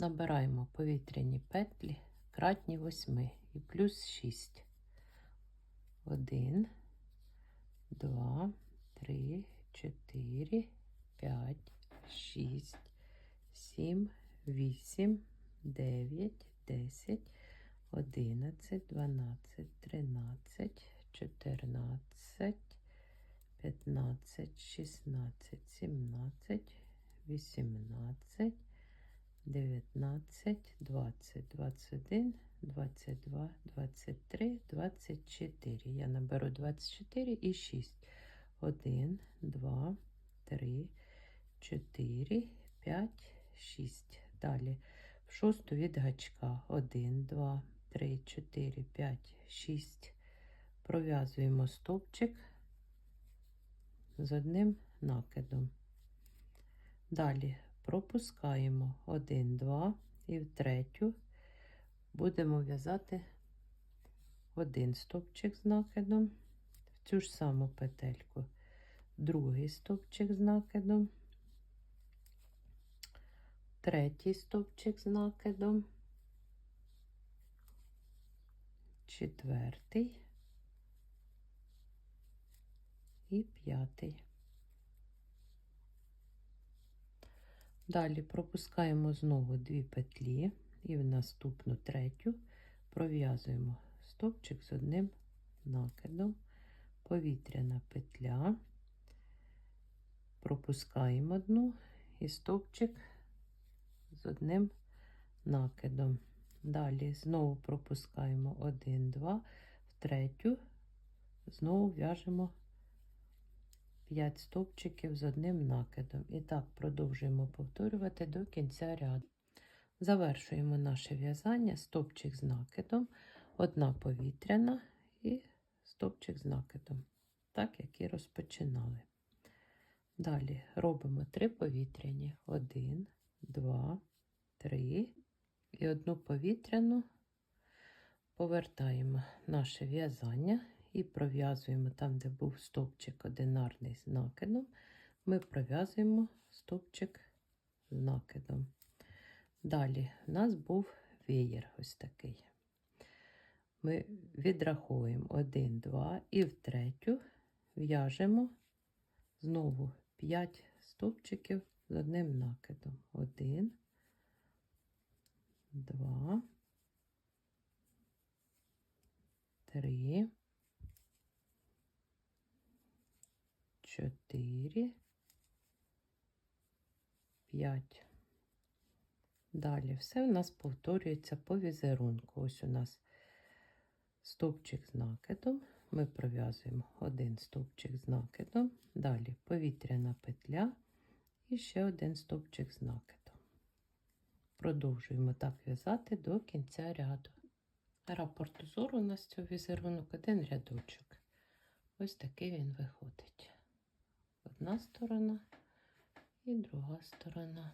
Набираємо повітряні петлі кратні 8 і плюс 6. 1, 2, 3, 4, 5, 6, 7, 8, 9, 10, 11, 12, 13, 14, 15, 16, 17, 18, 19, 20, 21, 22, 23, 24. Я наберу 24 і 6. 1, 2, 3, 4, 5, 6. Далі в шосту від гачка. 1, 2, 3, 4, 5, 6. Пров'язуємо стовпчик з одним накидом. Далі пропускаємо. 1, 2 і в третю. Будемо в'язати один стовпчик з накидом, в цю ж саму петельку, другий стовпчик з накидом, третій стовпчик з накидом, четвертий. І п'ятий. Далі пропускаємо знову дві петлі і в наступну третю пров'язуємо стовпчик з одним накидом, повітряна петля, пропускаємо одну і стовпчик з одним накидом. Далі знову пропускаємо один, два, в третю, знову в'яжемо 5 стовпчиків з одним накидом. І так продовжуємо повторювати до кінця ряду. Завершуємо наше в'язання стовпчик з накидом, одна повітряна і стовпчик з накидом, так як і розпочинали. Далі робимо 3 повітряні: 1, 2, 3 і одну повітряну повертаємо наше в'язання і пров'язуємо там, де був стовпчик одинарний з накидом, ми пров'язуємо стовпчик з накидом. Далі в нас був веєр ось такий. Ми відраховуємо 1, 2 і в третю в'яжемо знову 5 стовпчиків з одним накидом. 1, 2, 3, 4, 5. Далі все у нас повторюється по візерунку. Ось у нас стовпчик з накидом. Ми пров'язуємо один стовпчик з накидом, далі повітряна петля і ще один стовпчик з накидом. Продовжуємо так в'язати до кінця ряду. Рапорт узору у нас цього візерунок один рядочок. Ось такий він виходить. Одна сторона і друга сторона.